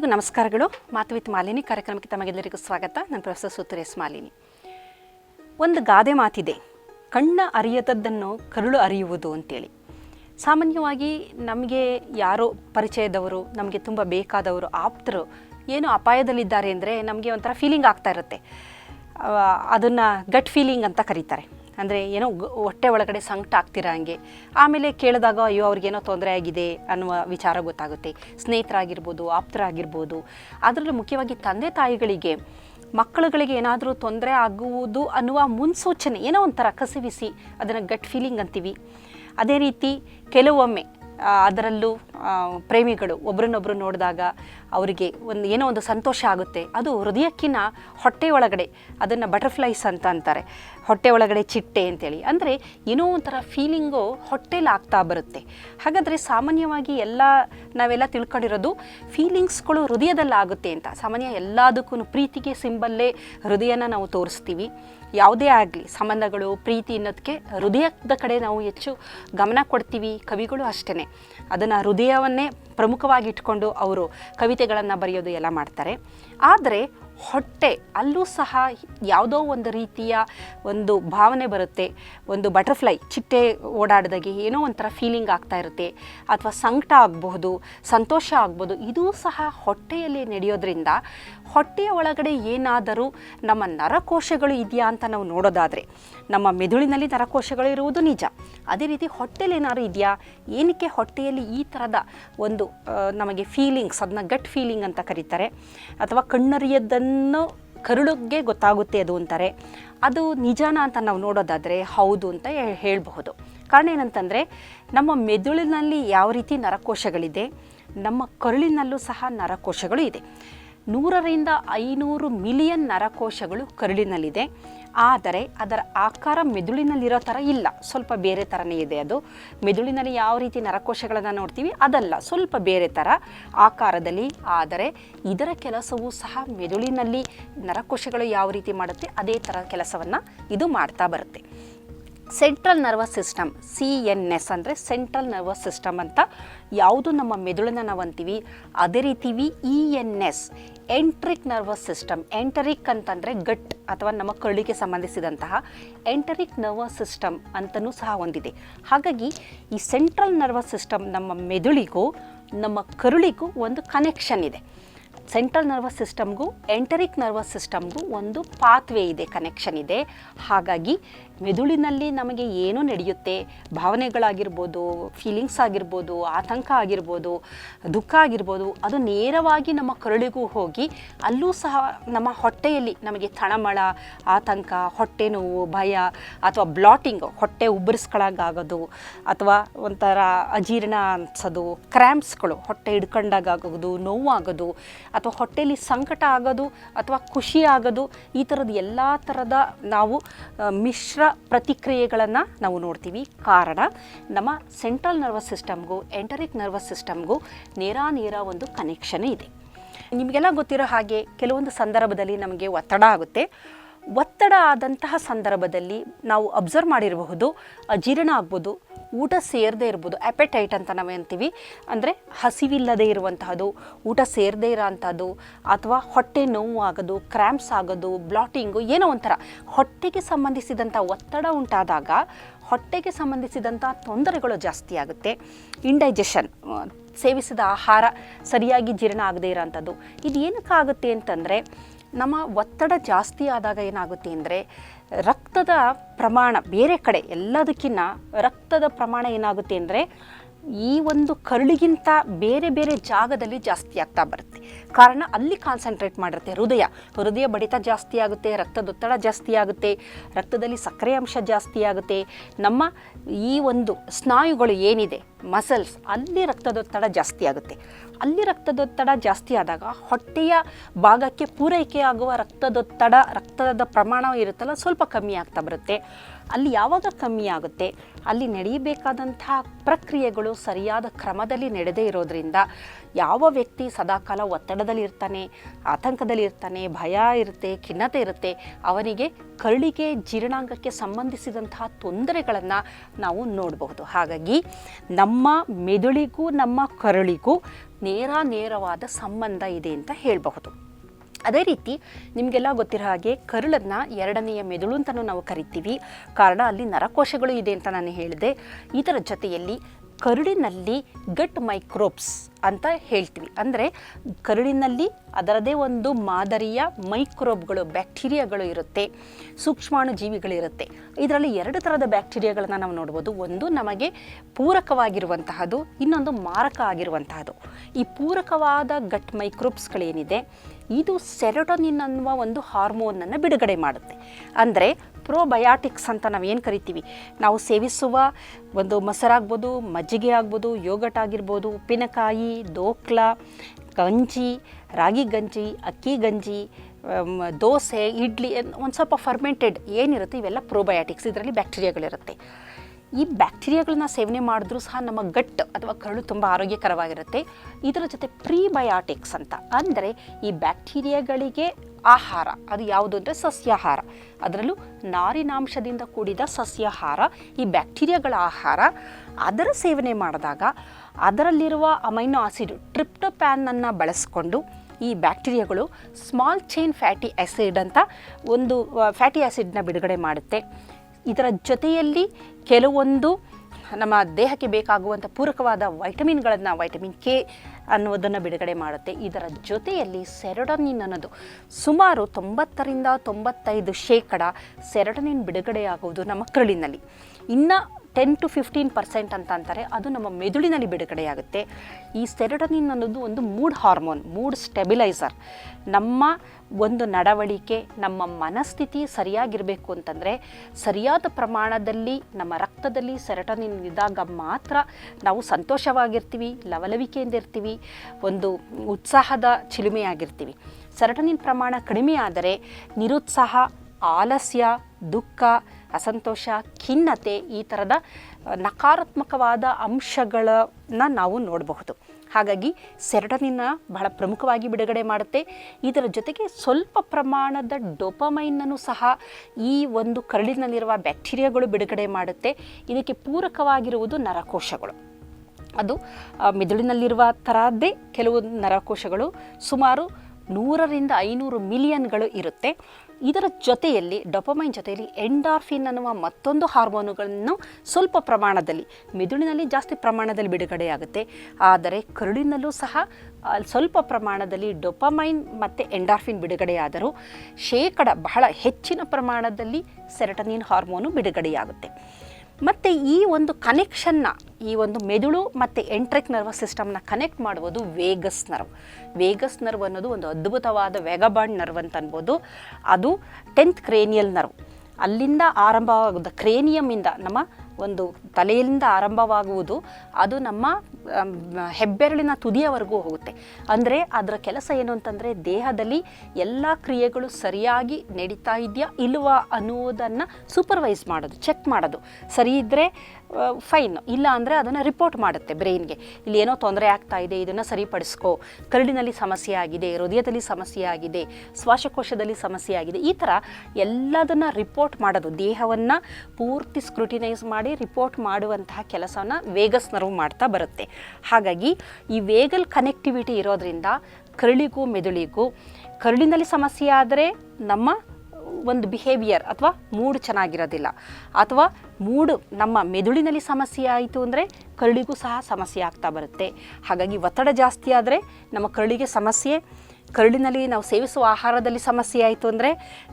ಎಲ್ಲರಿಗೂ ನಮಸ್ಕಾರಗಳು. ಮಾತು ವಿತ್ ಮಾಲಿನಿ. ಕಾರ್ಯಕ್ರಮಕ್ಕೆ ತಮಗೆಲ್ಲರಿಗೂ ಸ್ವಾಗತ. ನಾನು ಪ್ರೊಫೆಸರ್ ಸುತ್ತರೇಸ್ ಮಾಲಿನಿ. ಒಂದು ಗಾದೆ ಮಾತಿದೆ. ಕಣ್ಣ ಅರಿಯತದ್ದನ್ನು ಕರುಳು ಅರಿಯುವುದು ಅಂತೇಳಿ. ಸಾಮಾನ್ಯವಾಗಿ ನಮಗೆ ಯಾರೋ ಪರಿಚಯದವರು, ನಮಗೆ ತುಂಬ ಬೇಕಾದವರು, ಆಪ್ತರು ಏನು ಅಪಾಯದಲ್ಲಿದ್ದಾರೆ ಅಂದರೆ ನಮಗೆ ಒಂಥರ ಫೀಲಿಂಗ್ ಆಗ್ತಾ ಇರುತ್ತೆ. ಅದನ್ನು ಗಟ್ ಫೀಲಿಂಗ್ ಅಂತ ಕರೀತಾರೆ. ಅಂದರೆ ಏನೋ ಹೊಟ್ಟೆ ಒಳಗಡೆ ಸಂಕಟ ಆಗ್ತಿರೋ ಹಂಗೆ. ಆಮೇಲೆ ಕೇಳಿದಾಗ ಅಯ್ಯೋ ಅವ್ರಿಗೇನೋ ತೊಂದರೆ ಆಗಿದೆ ಅನ್ನುವ ವಿಚಾರ ಗೊತ್ತಾಗುತ್ತೆ. ಸ್ನೇಹಿತರಾಗಿರ್ಬೋದು, ಆಪ್ತರಾಗಿರ್ಬೋದು. ಅದರಲ್ಲೂ ಮುಖ್ಯವಾಗಿ ತಂದೆ ತಾಯಿಗಳಿಗೆ, ಮಕ್ಕಳುಗಳಿಗೆ ಏನಾದರೂ ತೊಂದರೆ ಆಗುವುದು ಅನ್ನುವ ಮುನ್ಸೂಚನೆ, ಏನೋ ಒಂಥರ ಕಸಿವಿಸಿ ಅದನ್ನು ಗಟ್ ಫೀಲಿಂಗ್ ಅಂತೀವಿ. ಅದೇ ರೀತಿ ಕೆಲವೊಮ್ಮೆ ಅದರಲ್ಲೂ ಪ್ರೇಮಿಗಳು ಒಬ್ರನ್ನೊಬ್ರು ನೋಡಿದಾಗ ಅವರಿಗೆ ಒಂದು ಏನೋ ಒಂದು ಸಂತೋಷ ಆಗುತ್ತೆ. ಅದು ಹೃದಯಕ್ಕಿನ ಹೊಟ್ಟೆ ಒಳಗಡೆ ಅದನ್ನು ಬಟರ್ಫ್ಲೈಸ್ ಅಂತ ಅಂತಾರೆ. ಹೊಟ್ಟೆ ಒಳಗಡೆ ಚಿಟ್ಟೆ ಅಂತೇಳಿ. ಅಂದರೆ ಏನೋ ಒಂಥರ ಫೀಲಿಂಗು ಹೊಟ್ಟೆಲಿ ಆಗ್ತಾ ಬರುತ್ತೆ. ಹಾಗಾದರೆ ಸಾಮಾನ್ಯವಾಗಿ ಎಲ್ಲ ನಾವೆಲ್ಲ ತಿಳ್ಕೊಂಡಿರೋದು ಫೀಲಿಂಗ್ಸ್ಗಳು ಹೃದಯದಲ್ಲಿ ಆಗುತ್ತೆ ಅಂತ. ಸಾಮಾನ್ಯ ಎಲ್ಲದಕ್ಕೂ ಪ್ರೀತಿಗೆ ಸಿಂಬಲ್ಲೇ ಹೃದಯನ ನಾವು ತೋರಿಸ್ತೀವಿ. ಯಾವುದೇ ಆಗಲಿ, ಸಂಬಂಧಗಳು, ಪ್ರೀತಿ ಅನ್ನೋದಕ್ಕೆ ಹೃದಯದ ಕಡೆ ನಾವು ಹೆಚ್ಚು ಗಮನ ಕೊಡ್ತೀವಿ ಕವಿಗಳು ಅಷ್ಟೇ ಅದನ್ನು ಹೃದಯವನ್ನೇ ಪ್ರಮುಖವಾಗಿ ಇಟ್ಕೊಂಡು ಅವರು ಕವಿತೆಗಳನ್ನು ಬರೆಯೋದು ಎಲ್ಲ ಮಾಡ್ತಾರೆ. ಆದರೆ ಹೊಟ್ಟೆ, ಅಲ್ಲೂ ಸಹ ಯಾವುದೋ ಒಂದು ರೀತಿಯ ಒಂದು ಭಾವನೆ ಬರುತ್ತೆ. ಒಂದು ಬಟರ್ಫ್ಲೈ ಚಿಟ್ಟೆ ಓಡಾಡಿದಾಗೆ ಏನೋ ಒಂಥರ ಫೀಲಿಂಗ್ ಆಗ್ತಾ ಇರುತ್ತೆ. ಅಥವಾ ಸಂಕಟ ಆಗಬಹುದು, ಸಂತೋಷ ಆಗ್ಬೋದು ಇದೂ ಸಹ ಹೊಟ್ಟೆಯಲ್ಲಿ ನಡೆಯೋದ್ರಿಂದ ಹೊಟ್ಟೆಯ ಒಳಗಡೆ ಏನಾದರೂ ನಮ್ಮ ನರಕೋಶಗಳು ಇದೆಯಾ ಅಂತ ನಾವು ನೋಡೋದಾದರೆ, ನಮ್ಮ ಮೆದುಳಿನಲ್ಲಿ ನರಕೋಶಗಳು ಇರುವುದು ನಿಜ. ಅದೇ ರೀತಿ ಹೊಟ್ಟೆಯಲ್ಲಿ ಏನಾದ್ರು ಇದೆಯಾ? ಏನಕ್ಕೆ ಹೊಟ್ಟೆಯಲ್ಲಿ ಈ ಥರದ ಒಂದು ನಮಗೆ ಫೀಲಿಂಗ್ಸ್ ಅದನ್ನ ಗಟ್ ಫೀಲಿಂಗ್ ಅಂತ ಕರೀತಾರೆ. ಅಥವಾ ಕಣ್ಣರಿಯದನ್ನು ಕರುಳುಗೆ ಗೊತ್ತಾಗುತ್ತೆ ಅದು ಅಂತಾರೆ. ಅದು ನಿಜಾನ ಅಂತ ನಾವು ನೋಡೋದಾದರೆ ಹೌದು ಅಂತ ಹೇಳಬಹುದು. ಕಾರಣ ಏನಂತಂದರೆ, ನಮ್ಮ ಮೆದುಳಿನಲ್ಲಿ ಯಾವ ರೀತಿ ನರಕೋಶಗಳಿದೆ, ನಮ್ಮ ಕರುಳಿನಲ್ಲೂ ಸಹ ನರಕೋಶಗಳು ಇದೆ. ನೂರರಿಂದ ಐನೂರು ಮಿಲಿಯನ್ ನರಕೋಶಗಳು ಕರುಳಿನಲ್ಲಿದೆ. ಆದರೆ ಅದರ ಆಕಾರ ಮೆದುಳಿನಲ್ಲಿರೋ ಥರ ಇಲ್ಲ. ಸ್ವಲ್ಪ ಬೇರೆ ಥರನೇ ಇದೆ ಅದು. ಮೆದುಳಿನಲ್ಲಿ ಯಾವ ರೀತಿ ನರಕೋಶಗಳನ್ನು ನೋಡ್ತೀವಿ? ಅದಲ್ಲ. ಸ್ವಲ್ಪ ಬೇರೆ ಥರ ಆಕಾರದಲ್ಲಿ. ಆದರೆ ಇದರ ಕೆಲಸವೂ ಸಹ ಮೆದುಳಿನಲ್ಲಿ ನರಕೋಶಗಳು ಯಾವ ರೀತಿ ಮಾಡುತ್ತೆ, ಅದೇ ಥರ ಕೆಲಸವನ್ನು ಇದು ಮಾಡ್ತಾ ಬರುತ್ತೆ. Central nervous system C N S ಅಂದರೆ ಸೆಂಟ್ರಲ್ ನರ್ವಸ್ ಸಿಸ್ಟಮ್ ಅಂತ ಯಾವುದು ನಮ್ಮ ಮೆದುಳನ್ನ ನಾವು ಅಂತೀವಿ? ಅದೇ ರೀತಿ E N S enteric nervous system enteric ಅಂತಂದರೆ ಗಟ್ ಅಥವಾ ನಮ್ಮ ಕರುಳಿಗೆ ಸಂಬಂಧಿಸಿದಂತಹ ಎಂಟರಿಕ್ ನರ್ವಸ್ ಸಿಸ್ಟಮ್ ಅಂತಲೂ ಸಹ ಹೊಂದಿದೆ. ಹಾಗಾಗಿ ಈ ಸೆಂಟ್ರಲ್ ನರ್ವಸ್ ಸಿಸ್ಟಮ್ ನಮ್ಮ ಮೆದುಳಿಗೂ, ನಮ್ಮ ಕರುಳಿಗೂ ಒಂದು ಕನೆಕ್ಷನ್ ಇದೆ. ಸೆಂಟ್ರಲ್ ನರ್ವಸ್ ಸಿಸ್ಟಮ್ಗೂ ಎಂಟರಿಕ್ ನರ್ವಸ್ ಸಿಸ್ಟಮ್ಗೂ ಒಂದು ಪಾತ್ವೇ ಇದೆ ಕನೆಕ್ಷನ್ ಇದೆ. ಹಾಗಾಗಿ ಮೆದುಳಿನಲ್ಲಿ ನಮಗೆ ಏನು ನಡೆಯುತ್ತೆ, ಭಾವನೆಗಳಾಗಿರ್ಬೋದು ಫೀಲಿಂಗ್ಸ್ ಆಗಿರ್ಬೋದು, ಆತಂಕ ಆಗಿರ್ಬೋದು, ದುಃಖ ಆಗಿರ್ಬೋದು, ಅದು ನೇರವಾಗಿ ನಮ್ಮ ಕರುಳಿಗೂ ಹೋಗಿ ಅಲ್ಲೂ ಸಹ ನಮ್ಮ ಹೊಟ್ಟೆಯಲ್ಲಿ ನಮಗೆ ತಳಮಳ ಆತಂಕ, ಹೊಟ್ಟೆ ನೋವು, ಭಯ ಅಥವಾ ಬ್ಲಾಟಿಂಗ್ ಹೊಟ್ಟೆ ಉಬ್ಬರಿಸ್ಕೊಳಗಾಗೋದು ಅಥವಾ ಒಂಥರ ಅಜೀರ್ಣ ಅನ್ಸೋದು ಕ್ರ್ಯಾಂಪ್ಸ್ಗಳು ಹೊಟ್ಟೆ ಹಿಡ್ಕೊಂಡಾಗ ಆಗೋದು ನೋವಾಗೋದು ಅಥವಾ ಹೊಟ್ಟೆಯಲ್ಲಿ ಸಂಕಟ ಆಗೋದು ಅಥವಾ ಖುಷಿ ಆಗೋದು ಈ ಥರದ ಎಲ್ಲ ಥರದ ನಾವು ಮಿಶ್ರ ಪ್ರತಿಕ್ರಿಯೆಗಳನ್ನು ನಾವು ನೋಡ್ತೀವಿ. ಕಾರಣ, ನಮ್ಮ ಸೆಂಟ್ರಲ್ ನರ್ವಸ್ ಸಿಸ್ಟಮ್ಗೂ ಎಂಟರಿಕ್ ನರ್ವಸ್ ಸಿಸ್ಟಮ್ಗೂ ನೇರ ನೇರ ಒಂದು ಕನೆಕ್ಷನ್ ಇದೆ. ನಿಮಗೆಲ್ಲ ಗೊತ್ತಿರೋ ಹಾಗೆ ಕೆಲವೊಂದು ಸಂದರ್ಭದಲ್ಲಿ ನಮಗೆ ಒತ್ತಡ ಆಗುತ್ತೆ. ಒತ್ತಡ ಆದಂತಹ ಸಂದರ್ಭದಲ್ಲಿ ನಾವು ಅಬ್ಸರ್ವ್ ಮಾಡಿರಬಹುದು ಅಜೀರ್ಣ ಆಗ್ಬೋದು, ಊಟ ಸೇರದೇ ಇರ್ಬೋದು ಅಪೆಟೈಟ್ ಅಂತ ನಾವು ಅಂತೀವಿ ಅಂದರೆ ಹಸಿವಿಲ್ಲದೆ ಇರುವಂತಹದ್ದು ಊಟ ಸೇರದೇ ಇರೋವಂಥದ್ದು ಅಥವಾ ಹೊಟ್ಟೆ ನೋವು ಆಗೋದು ಕ್ರ್ಯಾಂಪ್ಸ್ ಆಗೋದು ಬ್ಲಾಟಿಂಗು ಏನೋ ಒಂಥರ. ಹೊಟ್ಟೆಗೆ ಸಂಬಂಧಿಸಿದಂಥ ಒತ್ತಡ ಉಂಟಾದಾಗ ಹೊಟ್ಟೆಗೆ ಸಂಬಂಧಿಸಿದಂಥ ತೊಂದರೆಗಳು ಜಾಸ್ತಿ ಆಗುತ್ತೆ. ಇಂಡೈಜೆಷನ್ ಸೇವಿಸಿದ ಆಹಾರ ಸರಿಯಾಗಿ ಜೀರ್ಣ ಆಗದೇ ಇರೋಂಥದ್ದು ಇದು ಏನಕ್ಕಾಗುತ್ತೆ ಅಂತಂದರೆ ನಮ್ಮ ಒತ್ತಡ ಜಾಸ್ತಿ ಆದಾಗ ಏನಾಗುತ್ತೆ ಅಂದರೆ ರಕ್ತದ ಪ್ರಮಾಣ ಬೇರೆ ಕಡೆ ಎಲ್ಲದಕ್ಕಿಂತ ರಕ್ತದ ಪ್ರಮಾಣ ಏನಾಗುತ್ತೆ ಅಂದರೆ ಈ ಒಂದು ಕರುಳಿಗಿಂತ ಬೇರೆ ಬೇರೆ ಜಾಗದಲ್ಲಿ ಜಾಸ್ತಿ ಆಗ್ತಾ ಬರುತ್ತೆ. ಕಾರಣ ಅಲ್ಲಿ ಕಾನ್ಸಂಟ್ರೇಟ್ ಮಾಡಿರುತ್ತೆ ಹೃದಯ. ಹೃದಯ ಬಡಿತ ಜಾಸ್ತಿ ಆಗುತ್ತೆ, ರಕ್ತದೊತ್ತಡ ಜಾಸ್ತಿ ಆಗುತ್ತೆ, ರಕ್ತದಲ್ಲಿ ಸಕ್ಕರೆ ಅಂಶ ಜಾಸ್ತಿ ಆಗುತ್ತೆ. ನಮ್ಮ ಈ ಒಂದು ಸ್ನಾಯುಗಳು ಏನಿದೆ ಮಸಲ್ಸ್ ಅಲ್ಲಿ ರಕ್ತದೊತ್ತಡ ಜಾಸ್ತಿ ಆಗುತ್ತೆ. ಅಲ್ಲಿ ರಕ್ತದೊತ್ತಡ ಜಾಸ್ತಿ ಆದಾಗ ಹೊಟ್ಟೆಯ ಭಾಗಕ್ಕೆ ಪೂರೈಕೆ ಆಗುವ ರಕ್ತದೊತ್ತಡ, ರಕ್ತದ ಪ್ರಮಾಣ ಇರುತ್ತಲ್ಲ, ಸ್ವಲ್ಪ ಕಮ್ಮಿ ಆಗ್ತಾ ಬರುತ್ತೆ. ಅಲ್ಲಿ ಯಾವಾಗ ಕಮ್ಮಿ ಆಗುತ್ತೆ. ಅಲ್ಲಿ ನಡೆಯಬೇಕಾದಂತಹ ಪ್ರಕ್ರಿಯೆಗಳು ಸರಿಯಾದ ಕ್ರಮದಲ್ಲಿ ನಡೆದೇ ಇರೋದ್ರಿಂದ ಯಾವ ವ್ಯಕ್ತಿ ಸದಾಕಾಲ ಒತ್ತಡದಲ್ಲಿ ಇರ್ತಾನೆ ಆತಂಕದಲ್ಲಿ ಇರ್ತಾನೆ ಭಯ ಇರುತ್ತೆ, ಖಿನ್ನತೆ ಇರುತ್ತೆ, ಅವನಿಗೆ ಕರಳಿಗೆ, ಜೀರ್ಣಾಂಗಕ್ಕೆ ಸಂಬಂಧಿಸಿದಂತಹ ತೊಂದರೆಗಳನ್ನು ನಾವು ನೋಡಬಹುದು. ಹಾಗಾಗಿ ನಮ್ಮ ಮೆದುಳಿಗೂ, ನಮ್ಮ ಕರುಳಿಗೂ ನೇರ ನೇರವಾದ ಸಂಬಂಧ ಇದೆ ಅಂತ ಹೇಳಬಹುದು. ಅದೇ ರೀತಿ ನಿಮಗೆಲ್ಲ ಗೊತ್ತಿರೋ ಹಾಗೆ ಕರುಳನ್ನು ಎರಡನೆಯ ಮೆದುಳು ಅಂತಲೂ ನಾವು ಕರಿತೀವಿ. ಕಾರಣ ಅಲ್ಲಿ ನರಕೋಶಗಳು ಇದೆ ಅಂತ ನಾನು ಹೇಳಿದೆ. ಇದರ ಜೊತೆಯಲ್ಲಿ ಕರುಳಿನಲ್ಲಿ ಗಟ್ ಮೈಕ್ರೋಬ್ಸ್ ಅಂತ ಹೇಳ್ತೀವಿ. ಅಂದರೆ ಕರುಳಿನಲ್ಲಿ ಅದರದೇ ಒಂದು ಮಾದರಿಯ ಮೈಕ್ರೋಬ್ಗಳು, ಬ್ಯಾಕ್ಟೀರಿಯಾಗಳು ಇರುತ್ತೆ. ಸೂಕ್ಷ್ಮಾಣು ಜೀವಿಗಳಿರುತ್ತೆ. ಇದರಲ್ಲಿ ಎರಡು ಥರದ ಬ್ಯಾಕ್ಟೀರಿಯಾಗಳನ್ನು ನಾವು ನೋಡ್ಬೋದು. ಒಂದು ನಮಗೆ ಪೂರಕವಾಗಿರುವಂತಹದ್ದು, ಇನ್ನೊಂದು ಮಾರಕ ಆಗಿರುವಂತಹದ್ದು. ಈ ಪೂರಕವಾದ ಗಟ್ ಮೈಕ್ರೋಬ್ಸ್ಗಳೇನಿದೆ? ಇದು ಸೆರೋಟೋನಿನ್ ಅನ್ನುವ ಒಂದು ಹಾರ್ಮೋನನ್ನು ಬಿಡುಗಡೆ ಮಾಡುತ್ತೆ. ಅಂದರೆ ಪ್ರೋಬಯಾಟಿಕ್ಸ್ ಅಂತ ನಾವು ಏನು ಕರಿತೀವಿ? ನಾವು ಸೇವಿಸುವ ಒಂದು ಮೊಸರಾಗ್ಬೋದು, ಮಜ್ಜಿಗೆ ಆಗ್ಬೋದು, ಯೋಗಟ್ ಆಗಿರ್ಬೋದು, ಉಪ್ಪಿನಕಾಯಿ, ದೋಕ್ಲ, ಗಂಜಿ, ರಾಗಿ ಗಂಜಿ, ಅಕ್ಕಿ ಗಂಜಿ ದೋಸೆ, ಇಡ್ಲಿ ಒಂದು ಸ್ವಲ್ಪ ಫರ್ಮೆಂಟೆಡ್ ಏನಿರುತ್ತೆ ಇವೆಲ್ಲ ಪ್ರೋಬಯಾಟಿಕ್ಸ್ ಇದರಲ್ಲಿ ಬ್ಯಾಕ್ಟೀರಿಯಾಗಳಿರುತ್ತೆ ಈ ಬ್ಯಾಕ್ಟೀರಿಯಾಗಳನ್ನ ಸೇವನೆ ಮಾಡಿದ್ರೂ ಸಹ ನಮ್ಮ ಗಟ್ ಅಥವಾ ಕರಳು ತುಂಬ ಆರೋಗ್ಯಕರವಾಗಿರುತ್ತೆ. ಇದರ ಜೊತೆ ಪ್ರೀಬಯಾಟಿಕ್ಸ್ ಅಂತ. ಅಂದರೆ ಈ ಬ್ಯಾಕ್ಟೀರಿಯಾಗಳಿಗೆ ಆಹಾರ. ಅದು ಯಾವುದು ಅಂದರೆ ಸಸ್ಯಾಹಾರ. ಅದರಲ್ಲೂ ನಾರಿನಾಂಶದಿಂದ ಕೂಡಿದ ಸಸ್ಯಾಹಾರ, ಈ ಬ್ಯಾಕ್ಟೀರಿಯಾಗಳ ಆಹಾರ. ಅದರ ಸೇವನೆ ಮಾಡಿದಾಗ ಅದರಲ್ಲಿರುವ ಅಮೈನೋ ಆಸಿಡ್ ಟ್ರಿಪ್ಟೋಪ್ಯಾನನ್ನು ಬಳಸಿಕೊಂಡು ಈ ಬ್ಯಾಕ್ಟೀರಿಯಾಗಳು ಸ್ಮಾಲ್ ಚೈನ್ ಫ್ಯಾಟಿ ಆ್ಯಸಿಡ್ ಅಂತ ಒಂದು ಫ್ಯಾಟಿ ಆ್ಯಸಿಡ್ನ ಬಿಡುಗಡೆ ಮಾಡುತ್ತೆ. ಇದರ ಜೊತೆಯಲ್ಲಿ ಕೆಲವೊಂದು ನಮ್ಮ ದೇಹಕ್ಕೆ ಬೇಕಾಗುವಂಥ ಪೂರಕವಾದ ವೈಟಮಿನ್ಗಳನ್ನು ವೈಟಮಿನ್ ಕೆ ಅನ್ನೋದನ್ನು ಬಿಡುಗಡೆ ಮಾಡುತ್ತೆ. ಇದರ ಜೊತೆಯಲ್ಲಿ ಸೆರಡನಿನ್ ಅನ್ನೋದು ಸುಮಾರು ತೊಂಬತ್ತರಿಂದ ತೊಂಬತ್ತೈದು ಶೇಕಡ ಸೆರಡನಿನ್ ಬಿಡುಗಡೆಯಾಗುವುದು ನಮ್ಮ ಕರುಳಿನಲ್ಲಿ. ಇನ್ನು ಟೆನ್ ಟು ಫಿಫ್ಟೀನ್ ಪರ್ಸೆಂಟ್ ಅಂತ ಅಂತಾರೆ, ಅದು ನಮ್ಮ ಮೆದುಳಿನಲ್ಲಿ ಬಿಡುಗಡೆಯಾಗುತ್ತೆ. ಈ ಸೆರಟನಿನ್ ಅನ್ನೋದು ಒಂದು ಮೂಡ್ ಹಾರ್ಮೋನ್, ಮೂಡ್ ಸ್ಟೆಬಿಲೈಸರ್. ನಮ್ಮ ಒಂದು ನಡವಳಿಕೆ, ನಮ್ಮ ಮನಸ್ಥಿತಿ ಸರಿಯಾಗಿರಬೇಕು ಅಂತಂದರೆ, ಸರಿಯಾದ ಪ್ರಮಾಣದಲ್ಲಿ, ನಮ್ಮ ರಕ್ತದಲ್ಲಿ ಸೆರಟನಿನ್ ಇದ್ದಾಗ ಮಾತ್ರ ನಾವು ಸಂತೋಷವಾಗಿರ್ತೀವಿ, ಲವಲವಿಕೆಯಿಂದ ಇರ್ತೀವಿ, ಒಂದು ಉತ್ಸಾಹದ ಚಿಲುಮೆಯಾಗಿರ್ತೀವಿ. ಸೆರಟನಿನ್ ಪ್ರಮಾಣ ಕಡಿಮೆ ಆದರೆ ನಿರುತ್ಸಾಹ, ಆಲಸ್ಯ, ದುಃಖ ಅಸಂತೋಷ, ಖಿನ್ನತೆ ಈ ಥರದ ನಕಾರಾತ್ಮಕವಾದ ಅಂಶಗಳನ್ನು ನಾವು ನೋಡಬಹುದು. ಹಾಗಾಗಿ ಸೆರಡನಿನ ಬಹಳ ಪ್ರಮುಖವಾಗಿ ಬಿಡುಗಡೆ ಮಾಡುತ್ತೆ. ಇದರ ಜೊತೆಗೆ ಸ್ವಲ್ಪ ಪ್ರಮಾಣದ ಡೊಪಮೈನನ್ನು ಸಹ ಈ ಒಂದು ಕರಳಿನಲ್ಲಿರುವ ಬ್ಯಾಕ್ಟೀರಿಯಾಗಳು ಬಿಡುಗಡೆ ಮಾಡುತ್ತೆ. ಇದಕ್ಕೆ ಪೂರಕವಾಗಿರುವುದು ನರಕೋಶಗಳು. ಅದು ಮೆದುಳಿನಲ್ಲಿರುವ ಥರದ್ದೇ ಕೆಲವು ನರಕೋಶಗಳು ಸುಮಾರು ನೂರರಿಂದ ಐನೂರು ಮಿಲಿಯನ್ಗಳು ಇರುತ್ತೆ. ಇದರ ಜೊತೆಯಲ್ಲಿ ಡೊಪಮೈನ್ ಜೊತೆಯಲ್ಲಿ ಎಂಡಾರ್ಫಿನ್ ಅನ್ನುವ ಮತ್ತೊಂದು ಹಾರ್ಮೋನುಗಳನ್ನು ಸ್ವಲ್ಪ ಪ್ರಮಾಣದಲ್ಲಿ, ಮೆದುಳಿನಲ್ಲಿ ಜಾಸ್ತಿ ಪ್ರಮಾಣದಲ್ಲಿ ಬಿಡುಗಡೆಯಾಗುತ್ತೆ. ಆದರೆ ಕರುಳಿನಲ್ಲೂ ಸಹ ಸ್ವಲ್ಪ ಪ್ರಮಾಣದಲ್ಲಿ ಡೊಪಮೈನ್ ಮತ್ತು ಎಂಡಾರ್ಫಿನ್ ಬಿಡುಗಡೆಯಾದರೂ ಶೇಕಡ ಬಹಳ ಹೆಚ್ಚಿನ ಪ್ರಮಾಣದಲ್ಲಿ ಸೆರಟನಿನ್ ಹಾರ್ಮೋನು ಬಿಡುಗಡೆಯಾಗುತ್ತೆ. ಮತ್ತು ಈ ಒಂದು ಕನೆಕ್ಷನ್ನ ಈ ಒಂದು ಮೆದುಳು ಮತ್ತು ಎಂಟ್ರಿಕ್ ನರ್ವಸ್ ಸಿಸ್ಟಮ್ನ ಕನೆಕ್ಟ್ ಮಾಡುವುದು ವೇಗಸ್ ನರ್ವ್ ವೇಗಸ್ ನರ್ವ್ ಅನ್ನೋದು ಒಂದು ಅದ್ಭುತವಾದ ವೆಗಬಾಂಡ್ ನರ್ವ್ ಅಂತ ಅನ್ಬೋದು. ಅದು ಟೆಂತ್ ಕ್ರೇನಿಯಲ್ ನರ್ವ್ ಅಲ್ಲಿಂದ ಆರಂಭವಾಗುವುದು ಕ್ರೇನಿಯಮಿಂದ ನಮ್ಮ ಒಂದು ತಲೆಯಿಂದ ಆರಂಭವಾಗುವುದು, ಅದು ನಮ್ಮ ಹೆಬ್ಬೆರಳಿನ ತುದಿಯವರೆಗೂ ಹೋಗುತ್ತೆ. ಅಂದರೆ ಅದರ ಕೆಲಸ ಏನು ಅಂತಂದರೆ ದೇಹದಲ್ಲಿ ಎಲ್ಲ ಕ್ರಿಯೆಗಳು ಸರಿಯಾಗಿ ನಡೀತಾ ಇದೆಯಾ ಇಲ್ವಾ ಅನ್ನುವುದನ್ನು ಸೂಪರ್ವೈಸ್ ಮಾಡೋದು ಚೆಕ್ ಮಾಡೋದು. ಸರಿ ಇದ್ದರೆ ಫೈನ್ ಇಲ್ಲ ಅಂದರೆ ಅದನ್ನು ರಿಪೋರ್ಟ್ ಮಾಡುತ್ತೆ ಬ್ರೈನ್ಗೆ ಇಲ್ಲಿ ಏನೋ ತೊಂದರೆ ಆಗ್ತಾ ಇದೆ, ಇದನ್ನು ಸರಿಪಡಿಸ್ಕೋ. ಕರುಳಿನಲ್ಲಿ ಸಮಸ್ಯೆ ಆಗಿದೆ, ಹೃದಯದಲ್ಲಿ ಸಮಸ್ಯೆ ಆಗಿದೆ, ಶ್ವಾಸಕೋಶದಲ್ಲಿ ಸಮಸ್ಯೆ ಆಗಿದೆ, ಈ ಥರ ಎಲ್ಲದನ್ನು ರಿಪೋರ್ಟ್ ಮಾಡೋದು. ದೇಹವನ್ನು ಪೂರ್ತಿ ಸ್ಕ್ರೂಟಿನೈಸ್ ಮಾಡಿ ರಿಪೋರ್ಟ್ ಮಾಡುವಂತಹ ಕೆಲಸವನ್ನು ವೇಗಸ್ ನರ್ವ್ ಮಾಡ್ತಾ ಬರುತ್ತೆ. ಹಾಗಾಗಿ ಈ ವೇಗಲ್ ಕನೆಕ್ಟಿವಿಟಿ ಇರೋದ್ರಿಂದ ಕರುಳಿಗೂ, ಮೆದುಳಿಗೂ, ಕರುಳಿನಲ್ಲಿ ಸಮಸ್ಯೆ ಆದರೆ ನಮ್ಮ ಒಂದು ಬಿಹೇವಿಯರ್ ಅಥವಾ ಮೂಡ್ ಚೆನ್ನಾಗಿರೋದಿಲ್ಲ. ಅಥವಾ ಮೂಡ್ ನಮ್ಮ ಮೆದುಳಿನಲ್ಲಿ ಸಮಸ್ಯೆ ಆಯಿತು ಅಂದರೆ ಕರುಳಿಗೂ ಸಹ ಸಮಸ್ಯೆ ಆಗ್ತಾ ಬರುತ್ತೆ. ಹಾಗಾಗಿ ಒತ್ತಡ ಜಾಸ್ತಿ ಆದರೆ ನಮ್ಮ ಕರುಳಿಗೆ ಸಮಸ್ಯೆ ಕರುಳಿನಲ್ಲಿ ನಾವು ಸೇವಿಸುವ ಆಹಾರದಲ್ಲಿ ಸಮಸ್ಯೆ ಆಯಿತು ಅಂದರೆ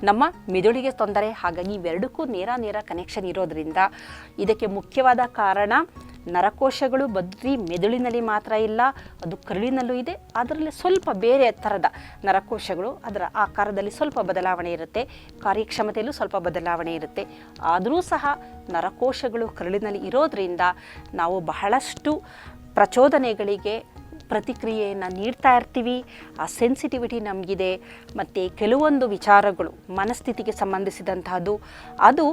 ನಮ್ಮ ಮೆದುಳಿಗೆ ತೊಂದರೆ, ಹಾಗಾಗಿ ಇವೆರಡಕ್ಕೂ ನೇರ ನೇರ ಕನೆಕ್ಷನ್ ಇರೋದ್ರಿಂದ ಇದಕ್ಕೆ ಮುಖ್ಯವಾದ ಕಾರಣ ನರಕೋಶಗಳು ಬದ್ರಿ ಮೆದುಳಿನಲ್ಲಿ ಮಾತ್ರ ಇಲ್ಲ, ಅದು ಕರುಳಿನಲ್ಲೂ ಇದೆ, ಅದರಲ್ಲಿ ಸ್ವಲ್ಪ ಬೇರೆ ಥರದ ನರಕೋಶಗಳು ಅದರ ಆಕಾರದಲ್ಲಿ ಸ್ವಲ್ಪ ಬದಲಾವಣೆ ಇರುತ್ತೆ, ಕಾರ್ಯಕ್ಷಮತೆಯಲ್ಲೂ ಸ್ವಲ್ಪ ಬದಲಾವಣೆ ಇರುತ್ತೆ. ಆದರೂ ಸಹ ನರಕೋಶಗಳು ಕರುಳಿನಲ್ಲಿ ಇರೋದ್ರಿಂದ ನಾವು ಬಹಳಷ್ಟು ಪ್ರಚೋದನೆಗಳಿಗೆ ಪ್ರತಿಕ್ರಿಯೆಯನ್ನು ನೀಡ್ತಾ ಇರ್ತೀವಿ. ಆ ಸೆನ್ಸಿಟಿವಿಟಿ ನಮಗಿದೆ. ಮತ್ತು ಕೆಲವೊಂದು ವಿಚಾರಗಳು ಮನಸ್ಥಿತಿಗೆ ಸಂಬಂಧಿಸಿದಂತಹದ್ದು, ಅದು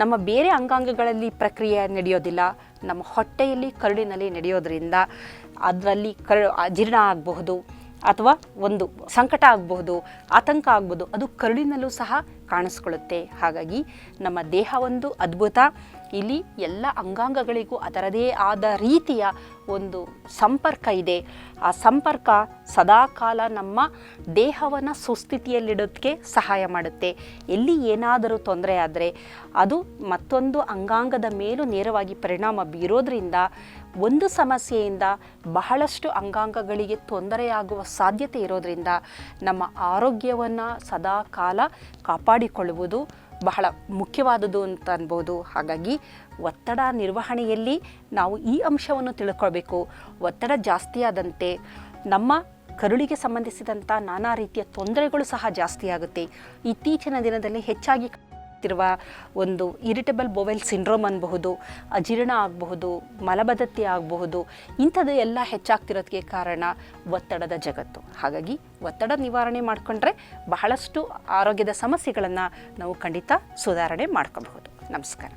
ನಮ್ಮ ಬೇರೆ ಅಂಗಾಂಗಗಳಲ್ಲಿ ಪ್ರಕ್ರಿಯೆ ನಡೆಯೋದಿಲ್ಲ. ನಮ್ಮ ಹೊಟ್ಟೆಯಲ್ಲಿ ಕರುಳಿನಲ್ಲಿ ನಡೆಯೋದ್ರಿಂದ ಅದರಲ್ಲಿ ಕರು ಅಜೀರ್ಣ ಆಗಬಹುದು, ಅಥವಾ ಒಂದು ಸಂಕಟ ಆಗಬಹುದು, ಆತಂಕ ಆಗ್ಬೋದು ಅದು ಕರುಳಿನಲ್ಲೂ ಸಹ ಕಾಣಿಸ್ಕೊಳ್ಳುತ್ತೆ. ಹಾಗಾಗಿ ನಮ್ಮ ದೇಹ ಒಂದು ಅದ್ಭುತ. ಇಲ್ಲಿ ಎಲ್ಲ ಅಂಗಾಂಗಗಳಿಗೂ ಅದರದೇ ಆದ ರೀತಿಯ ಒಂದು ಸಂಪರ್ಕ ಇದೆ. ಆ ಸಂಪರ್ಕ ಸದಾಕಾಲ ನಮ್ಮ ದೇಹವನ್ನು ಸುಸ್ಥಿತಿಯಲ್ಲಿಡೋದಕ್ಕೆ ಸಹಾಯ ಮಾಡುತ್ತೆ. ಎಲ್ಲಿ ಏನಾದರೂ ತೊಂದರೆ ಆದರೆ ಅದು ಮತ್ತೊಂದು ಅಂಗಾಂಗದ ಮೇಲೂ ನೇರವಾಗಿ ಪರಿಣಾಮ ಬೀರೋದ್ರಿಂದ ಒಂದು ಸಮಸ್ಯೆಯಿಂದ ಬಹಳಷ್ಟು ಅಂಗಾಂಗಗಳಿಗೆ ತೊಂದರೆಯಾಗುವ ಸಾಧ್ಯತೆ ಇರೋದ್ರಿಂದ ನಮ್ಮ ಆರೋಗ್ಯವನ್ನು ಸದಾ ಕಾಲ ಕಾಪಾಡಿಕೊಳ್ಳುವುದು ಬಹಳ ಮುಖ್ಯವಾದುದು ಅಂತ ಅನ್ಬೋದು. ಹಾಗಾಗಿ ಒತ್ತಡ ನಿರ್ವಹಣೆಯಲ್ಲಿ ನಾವು ಈ ಅಂಶವನ್ನು ತಿಳ್ಕೊಳ್ಬೇಕು. ಒತ್ತಡ ಜಾಸ್ತಿಯಾದಂತೆ ನಮ್ಮ ಕರುಳಿಗೆ ಸಂಬಂಧಿಸಿದಂಥ ನಾನಾ ರೀತಿಯ ತೊಂದರೆಗಳು ಸಹ ಜಾಸ್ತಿ ಆಗುತ್ತೆ. ಇತ್ತೀಚಿನ ದಿನದಲ್ಲಿ ಹೆಚ್ಚಾಗಿ ಇರುವ ಒಂದು ಇರಿಟೇಬಲ್ ಬೊವೆಲ್ ಸಿಂಡ್ರೋಮ್ ಅನ್ಬಹುದು ಅಜೀರ್ಣ ಆಗಬಹುದು, ಮಲಬದ್ಧತೆ ಆಗಬಹುದು, ಇಂಥದ್ದು ಎಲ್ಲ ಹೆಚ್ಚಾಗ್ತಿರೋದಕ್ಕೆ ಕಾರಣ ಒತ್ತಡದ ಜಗತ್ತು. ಹಾಗಾಗಿ ಒತ್ತಡ ನಿವಾರಣೆ ಮಾಡಿಕೊಂಡ್ರೆ ಬಹಳಷ್ಟು ಆರೋಗ್ಯದ ಸಮಸ್ಯೆಗಳನ್ನು ನಾವು ಖಂಡಿತ ಸುಧಾರಣೆ ಮಾಡ್ಕೋಬಹುದು. ನಮಸ್ಕಾರ.